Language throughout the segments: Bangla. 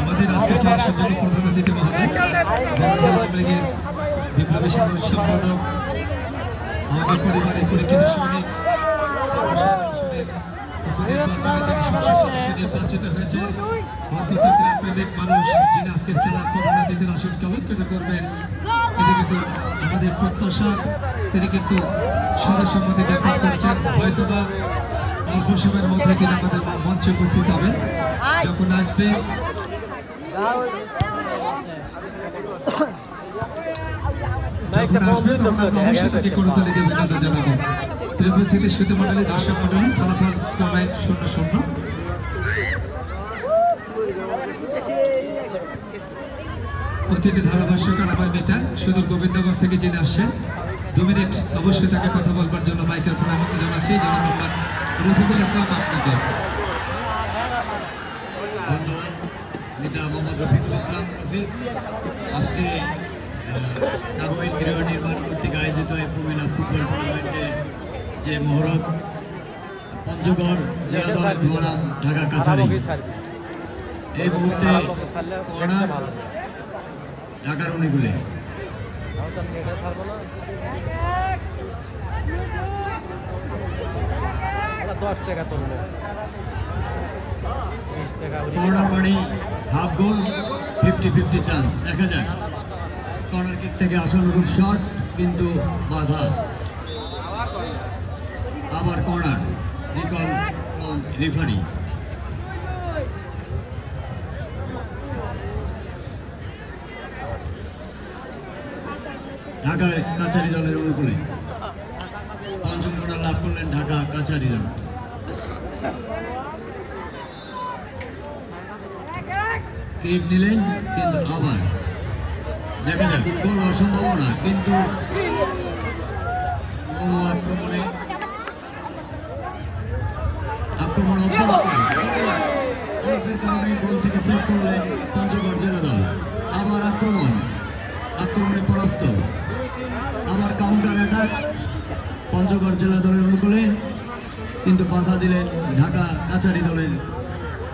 আমাদের আজকের খেলা সৌজন্য প্রধান অতিথি মহোদয় বিপ্লবী সাধারণ সম্পাদক, আমাদের পরিবারের পরীক্ষিত সৈনিক হয়েছে মানুষ আজকের প্রধান করবেন কিন্তু আমাদের প্রত্যাশা, তিনি কিন্তু সদস্যমতে জ্ঞাপন করছেন। হয়তোবা অল্প সময়ের মধ্যে তিনি আমাদের মঞ্চে উপস্থিত হবেন। যখন আসবে যখন আসবে তখন আমরা অবশ্যই তাকে করতালি দিয়ে অভিনন্দন জানাব। প্রিয় উপস্থিতি সুধী মন্ডলী দর্শক মন্ডলী ফলাফল স্কোর লাইন শূন্য শূন্য। অতিথি ধারাভাষ্যকার আমার নেতা সুদূর গোবিন্দগঞ্জ থেকে যিনি আসছেন। দু মিনিট অবশ্যই তাকে কথা বলবার জন্য মাইকেল ফোন আমন্ত্রণ জানাচ্ছি। রফিকুল ইসলাম আপনাকে ধন্যবাদ নেতা মোহাম্মদ রফিকুল ইসলাম আজকে কাগজ গৃহ নির্মাণ কর্তৃক আয়োজিত এই প্রমিলা ফুটবল টুর্নামেন্টের যে মহরত পঞ্চগড় জেলা দলের বনাম ঢাকা কাছারি এই মুহূর্তে কর্নার ঢাকার অনেকগুলি দশ টাকা তুলবো বিশ টাকা half goal fifty fifty chance দেখা যাক। কর্নার কিক থেকে আশানুরূপ শট কিন্তু বাধা। আবার কর্নার রিকল রেফারি ঢাকার কাছারি দলের অনুকূলে। পঞ্চম লাভ করলেন ঢাকা কাছারি দল। নিলেন কিন্তু আবার। দেখা যাক কিন্তু আক্রমণে আক্রমণ অল্পের কারণে গোল থেকে সেভ করলেন পঞ্চগড় জেলা দল। আবার আক্রমণ। আক্রমণে পরাস্ত। আবার কাউন্টার অ্যাটাক পঞ্চগড় জেলা দলের কিন্তু বাধা দিলেন ঢাকা কাছারি দলের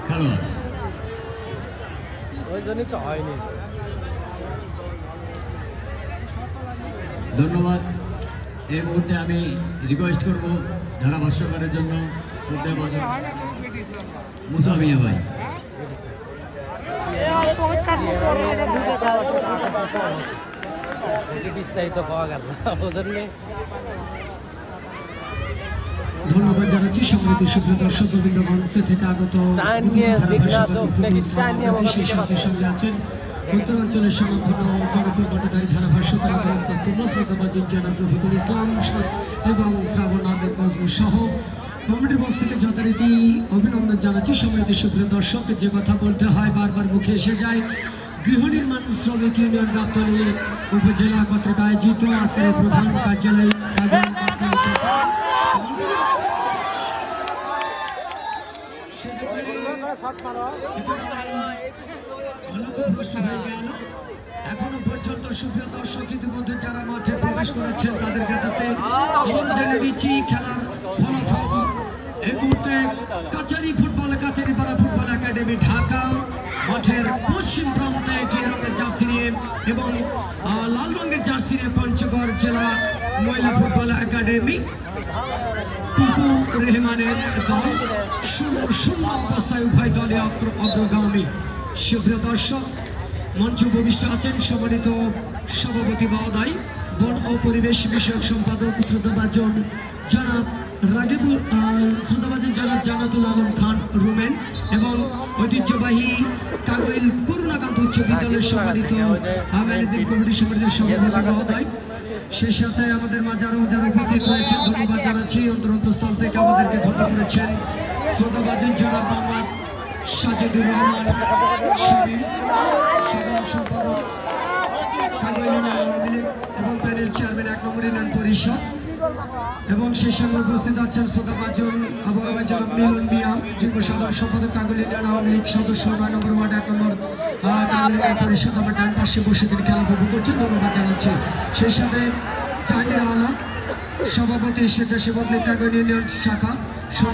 খেলোয়াড়। ধন্যবাদ। এই মুহূর্তে আমি রিকোয়েস্ট করব ধারাভাষ্যকারের জন্য শ্রদ্ধা ভাষণ মুসা মিয়া ভাই। বিস্তারিত পাওয়া গেল। ধন্যবাদ জানাচ্ছি সম্মানিত সুপ্রিয় দর্শক গোবিন্দগঞ্জ থেকে আগত সেই সাথে সঙ্গে আছেন। উত্তরাঞ্চলের জনপ্রিয় ধারাভাষ্যকার জনাব রফিকুল ইসলাম এবং শ্রাবণ আহমেদ মজনু সহ কমেডি বক্স থেকে যথারীতি অভিনন্দন জানাচ্ছি। সম্মানিত সুপ্রিয় দর্শক যে কথা বলতে হয় বারবার মুখে এসে যায়। গৃহ নির্মাণ শ্রমিক ইউনিয়ন গাবতলী উপজেলা কর্তৃক আয়োজিত আজকের প্রধান কার্যালয় এখনও পর্যন্ত সুপ্রিয় দর্শক ইতিমধ্যে যারা মাঠে প্রবেশ করেছেন, তাদের ক্ষেত্রে জেনে দিচ্ছি খেলার ফলাফল। এই মুহূর্তে কাচারি ফুটবল কাচারি পাড়া ফুটবল একাডেমি, ঢাকা, মাঠের পশ্চিম প্রান্তে যে রঙের জার্সি নিয়ে এবং লাল রঙের জার্সি নিয়ে পঞ্চগড় জেলা মহিলা ফুটবল টুকু রেহমানের দল শূন্য অবস্থায় উভয় দলে অগ্রগামী। সুপ্রিয় দর্শক মঞ্চ ভূমিষ্ঠ আছেন সম্মানিত সভাপতি মহোদয় বন ও পরিবেশ বিষয়ক সম্পাদক শ্রদ্ধাভাজন জনাব রাগিবুল শ্রদ্ধাভাজন জনাব জানাতুল আলম খান রুমেন এবং ঐতিহ্যবাহী কাগইল করুণাকান্ত উচ্চ বিদ্যালয়ের সম্মানিত ম্যানেজিং কমিটির সম্মানিত সভাপতি মহোদয়। সে সাথে আমাদের মাঝে আরও যারা উপস্থিত হয়েছেন ধন্যবাদ জানাচ্ছি। অন্তরন্তস্থল থেকে আমাদেরকে ধন্য করেছেন শ্রোতাবাজন জনাব মোহাম্মদ সাজেদুর রহমান শিবির সাধারণ সম্পাদক এবং প্যানেল চেয়ারম্যান এক নম্বর ইউনিয়ন পরিষদ। এবং সেই সঙ্গে উপস্থিত আছেন শ্রোতা পাঁচজন, আবহাওয়া জনাব মিলন মিয়া, যুগ্ম সাধারণ সম্পাদক কাগুলি আওয়ামী লীগ সদস্য নয় নম্বর ওয়ার্ড এক নম্বর পরিষদ আমার ডান পাশে বসে তিনি খেলা উপভোগ করছেন, ধন্যবাদ জানাচ্ছি। সেই সাথে চাহিদা আলম, সভাপতি স্বেচ্ছাসেবক নেতাগণ ইউনিয়ন শাখা